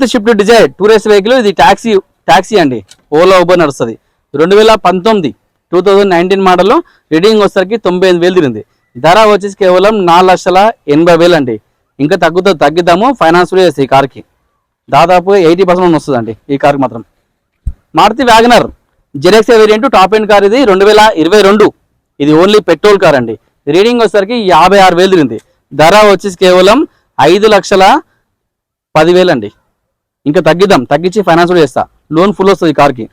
North Swift Dzire tourist vehicle ఇది taxi taxi అండి. Ola Uber నడుస్తుంది. రెండు వేల పంతొమ్మిది two thousand nineteen model reading వచ్చేసరికి తొంభై ఐదు వేలు తిరిగింది. ధర వచ్చేసి కేవలం నాలుగు లక్షల ఎనభై వేలు అండి. ఇంకా తగ్గుతో తగ్గిద్దాము ఫైనాన్స్ కూడా చేస్తాయి ఈ కార్కి. దాదాపు ఎయిటీ పర్సెంట్ వస్తుందండి ఈ కార్కి మాత్రం. మారుతి వ్యాగనర్ జెరెక్స్ వేరియంట్ టాప్ ఎండ్ కార్ ఇది రెండు వేల ఇరవై రెండు. ఇది ఓన్లీ పెట్రోల్ కార్ అండి. రీడింగ్ వచ్చేసరికి యాభై ఆరు వేలు తిరిగింది. ధర వచ్చేసి కేవలం ఐదు లక్షల పదివేలు అండి. ఇంకా తగ్గిద్దాం. తగ్గించి ఫైనాన్స్ కూడా చేస్తా. లోన్ ఫుల్ వస్తుంది కార్కి.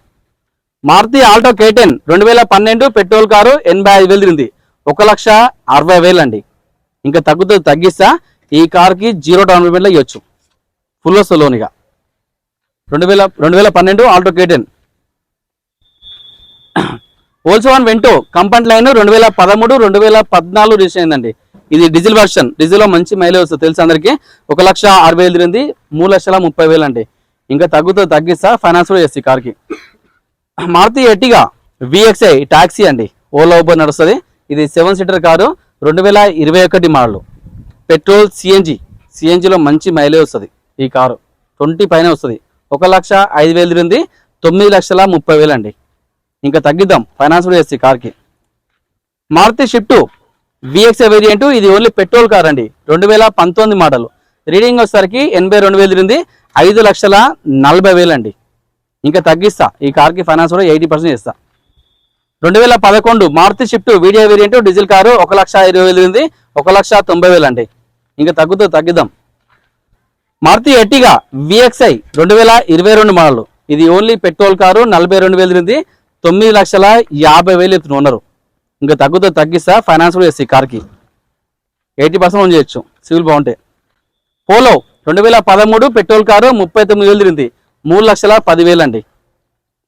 మారుతి ఆల్టో కేటెన్ రెండు వేల పన్నెండు పెట్రోల్ కారు ఎనభై ఐదు వేలు తిరిగింది. ఒక లక్ష అరవై వేలు అండి. ఇంకా తగ్గుతుంది తగ్గిస్తా. ఈ కార్కి జీరో డౌన్ పేమెంట్లో ఇవ్వచ్చు ఫుల్ వస్తుంది లోన్ ఇక. రెండు వేల రెండు వేల పన్నెండు Alto K ten. Also one Vento comfortline రెండు వేల పదమూడు రెండు వేల పద్నాలుగు రిజిస్టర్ అయిందండి. ఇది డీజిల్ వర్షన్ డీజిల్లో మంచి మైలేజ్ వస్తుంది. తెలుసు అందరికీ? ఒక లక్ష అరవై వేలు తిరిగింది మూడు లక్షల ముప్పై వేలు అండి. ఇంకా తగ్గుతూ తగ్గిస్తా ఫైనాన్స్ కూడా చేస్తాయి కార్కి మారుతి ఎట్టిగా విఎక్స్ఐ టాక్సీ అండి. ఓలా ఊబర్ నడుస్తుంది. ఇది సెవెన్ సీటర్ కారు రెండు వేల ఇరవై ఒకటి మోడల్ పెట్రోల్ సిఎన్జి సిఎన్జిలో మంచి మైలేజ్ వస్తుంది ఈ కారు. ట్వంటీ పైన వస్తుంది. ఒక లక్ష ఐదు వేలు తిరిగింది తొమ్మిది లక్షల ముప్పై వేలు అండి. ఇంకా తగ్గిద్దాం. ఫైనాన్స్ కూడా చేస్తాయి కార్కి మారుతి షిఫ్ట్ విఎక్స్ఐ వేరియంట్ ఇది ఓన్లీ పెట్రోల్ కార్ అండి. రెండు వేల పంతొమ్మిది మోడల్ రీడింగ్ వచ్చేసరికి ఎనభై రెండు వేలు తిరిగింది. ఐదు లక్షల నలభై వేలు అండి ఇంకా తగ్గిస్తా. ఈ కార్కి ఫైనాన్స్ కూడా ఎయిటీ పర్సెంట్ ఇస్తా రెండు వేల పదకొండు Maruti Swift VDI variant diesel car ఒక లక్ష ఇరవై వేలు ఉంది ఒక లక్ష తొంభై వేలు అండి ఇంకా తగ్గుతూ తగ్గిద్దాం. మారుతి ఎట్టిగా విఎక్స్ఐ రెండు వేల ఇరవై రెండు మోడల్ ఇది ఓన్లీ పెట్రోల్ కారు నలభై రెండు వేలు ఉంది తొమ్మిది లక్షల యాభై వేలు ఎత్తున ఉన్నారు ఇంకా తగ్గుతో తగ్గిస్తా ఫైనాన్స్ కూడా చేస్తాయి కార్కి ఎయిటీ పర్సెంట్ ఓన్ చేయొచ్చు సివిల్ బాగుంటాయి పోలో రెండు వేల పదమూడు పెట్రోల్ కారు ముప్పై తొమ్మిది వేలు తిరిగింది. మూడు లక్షల పదివేలు అండి.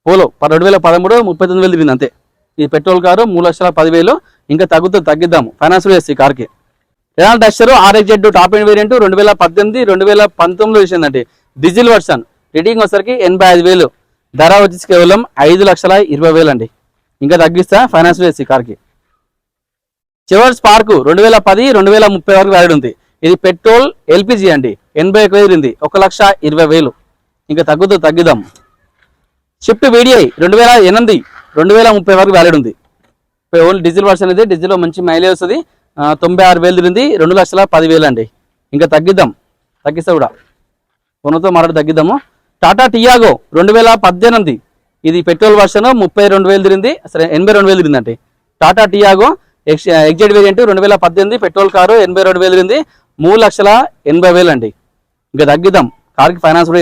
పోలో రెండు వేల పదమూడు ముప్పై తొమ్మిది వేలు తిరిగింది అంతే. ఈ పెట్రోల్ కారు మూడు లక్షల పదివేలు ఇంకా తగ్గుతూ తగ్గిద్దాము ఫైనాన్స్ కూడా చేస్తాయి కార్కి Renault Duster RX Z top end variant రెండు వేల పద్దెనిమిది రెండు వేల పంతొమ్మిదిలో వచ్చిందండి. డీజిల్ వర్షన్ రీడింగ్ వచ్చరికి ఎనభై ఐదు వేలు. ధర వచ్చేసి కేవలం ఐదు లక్షల ఇరవై వేలు అండి. ఇంకా తగ్గిస్తా ఫైనాన్స్ చేసి కార్కి. చివరి స్పార్క్ రెండు వేల పది రెండు వేల ముప్పై వరకు వ్యాలిడ్ ఉంది. ఇది పెట్రోల్ ఎల్పిజి అండి. ఎనభై ఒక వేలు ఉంది. ఒక లక్ష ఇరవై వేలు. ఇంకా తగ్గుతూ తగ్గిద్దాం. షిఫ్ట్ వీడిఐ రెండు వేల ఎనిమిది రెండు వేల ముప్పై వరకు వ్యాలిడ్ ఉంది. ఓన్లీ డీజిల్ వర్షన్ అయితే డీజిల్లో మంచి మైలేజ్ వస్తుంది. తొంభై ఆరు వేలు తిరిగింది. రెండు లక్షల పదివేలు అండి. ఇంకా తగ్గిద్దాం. తగ్గిస్తా కూడా. కొనతో మాట్లాడి తగ్గిద్దాము. టాటా టియాగో రెండు వేల పద్దెనిమిది ఇది పెట్రోల్ వర్షన్ ముప్పై రెండు వేలు తిరిగింది. సరే ఎనభై రెండు వేలు తిరిగిందండి Tata Tiago X excite variant రెండు వేల పద్దెనిమిది పెట్రోల్ కారు ఎనభై రెండు వేలు తిరిగింది. మూడు లక్షల ఎనభై వేలు అండి ఇంకా తగ్గిద్దాం. కార్కి ఫైనాన్స్ కూడా